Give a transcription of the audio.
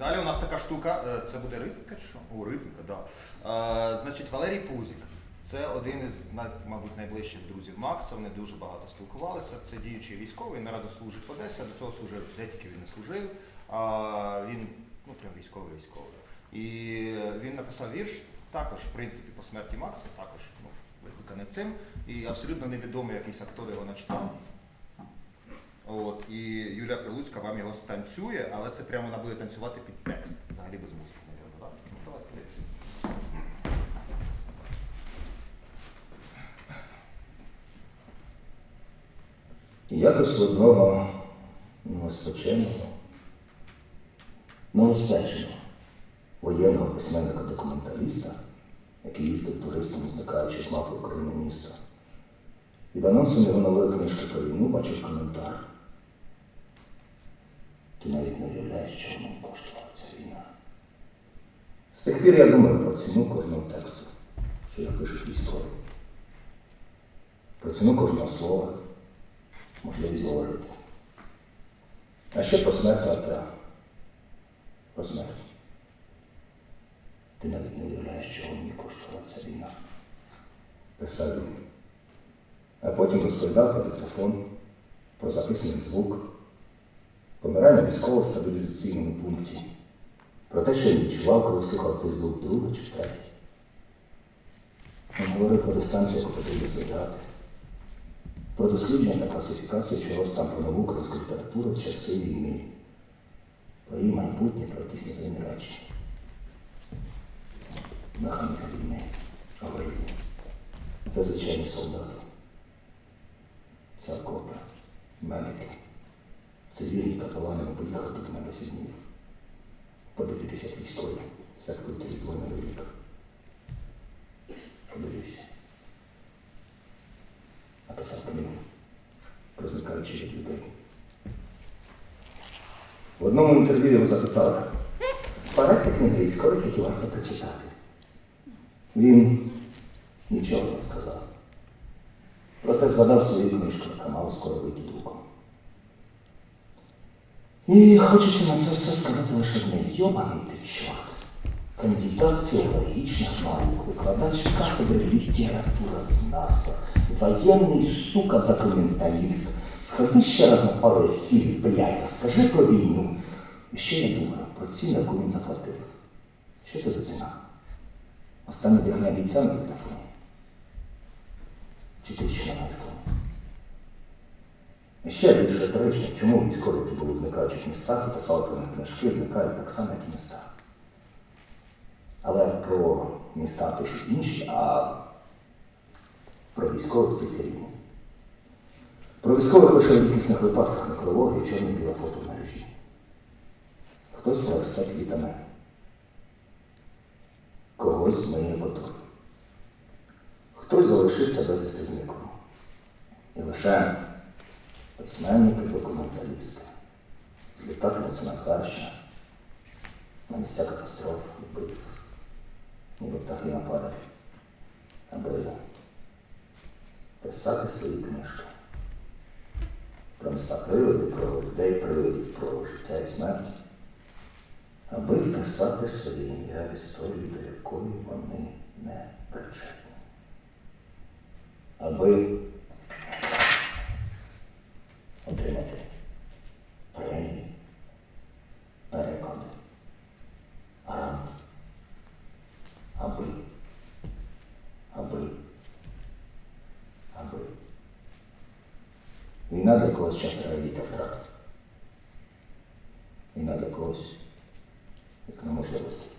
Далі у нас така штука, е, це буде ритміка чи що? О, ритміка, так. Да. Е, значить, Валерій Пузік. Це один із, най- мабуть, найближчих друзів Макса. Вони дуже багато спілкувалися. Це діючий військовий, наразі служить в Одесі, а до цього служив, де тільки він не служив. А, він ну, прям військовий військовий. І він написав вірш, також, в принципі, по смерті Макса, також ну, викликаний цим. І абсолютно невідомий якийсь актор його начитав. І Юлія Прилуцька вам його станцює, але це прямо вона буде танцювати під текст, взагалі без музики? Ну. Якось одного новоспеченого, новоспеченого воєнного письменника-документаліста, який їздив туристом, зникаючи з мапи України міста. Під анонсом його нової книжки про війну бачив коментар. Ти навіть не уявляєш, що мені коштувала ця війна. З тих пір я думаю про ціну кожного тексту, що я пишу військовий. Про ціну кожного слова, можливість говорити. А ще про смерть Артема. Про смерть. Ти навіть не уявляєш, чого мені коштувала ця війна. Писав він. А потім розповідав про диктофон, про записаний звук, в стабілізаційному пункті, про те, що він відчував, коли слухав цей звук другий чи третій. Він говорив про дистанцію, яку потрібно зберігати, про дослідження та класифікацію чогось там про науку літератури в часи війни, про її майбутнє, про якісь неземні речі. Механіка війни, аварії. Це звичайні солдати. Це окопи, медики, цивільні капелани поїхали тут на 10 днів. Подивитися військові, святкують різдво на рік. Подивився. Написав книгу про зникаючих людей. В одному інтерв'ю його запитали, порадьте книги військових, які варто прочитати. Він нічого не сказав. Проте згадав свою книжку, яка мала скоро вийти друком. І хочеться на це все сказати лише одне. Йобаний ти чорт. Кандидат філологічних наук, викладач кафедри літературознавства, воєнний сука документаліст. Сходи ще раз на пару ефірів, блядь, розкажи про війну. І ще я думаю про ціну, яку він заплатив. Що це за ціна? Останнє дихання обіцяв на телефоні. Чи ти ще на айфоні? І ще більше речення, чому військові, які були зникаючих містах і писали про них книжки, зникають так само, як і міста. Але про міста пишуть інші, а про військових тільки рівні. Про військових лише в рідкісних випадках некрології і чорно-біле фото в мережі. Хтось проросте квітами, когось змиє водою. Хтось залишиться безвісти зниклим. І лише письменники, документалісти злітатимуться на Харщина, на місця катастроф і битв, ніби птахи на парі, аби писати свої книжки. Про міста приводи, про людей приводів, про життя і смерть, аби вписати своє ім'я в історію, до якої вони не причетні. Аби отримати премії, переклади, грант. Аби, аби, аби. Війна для когось часто трагедії та втрат. Війна для когось, як неможливості.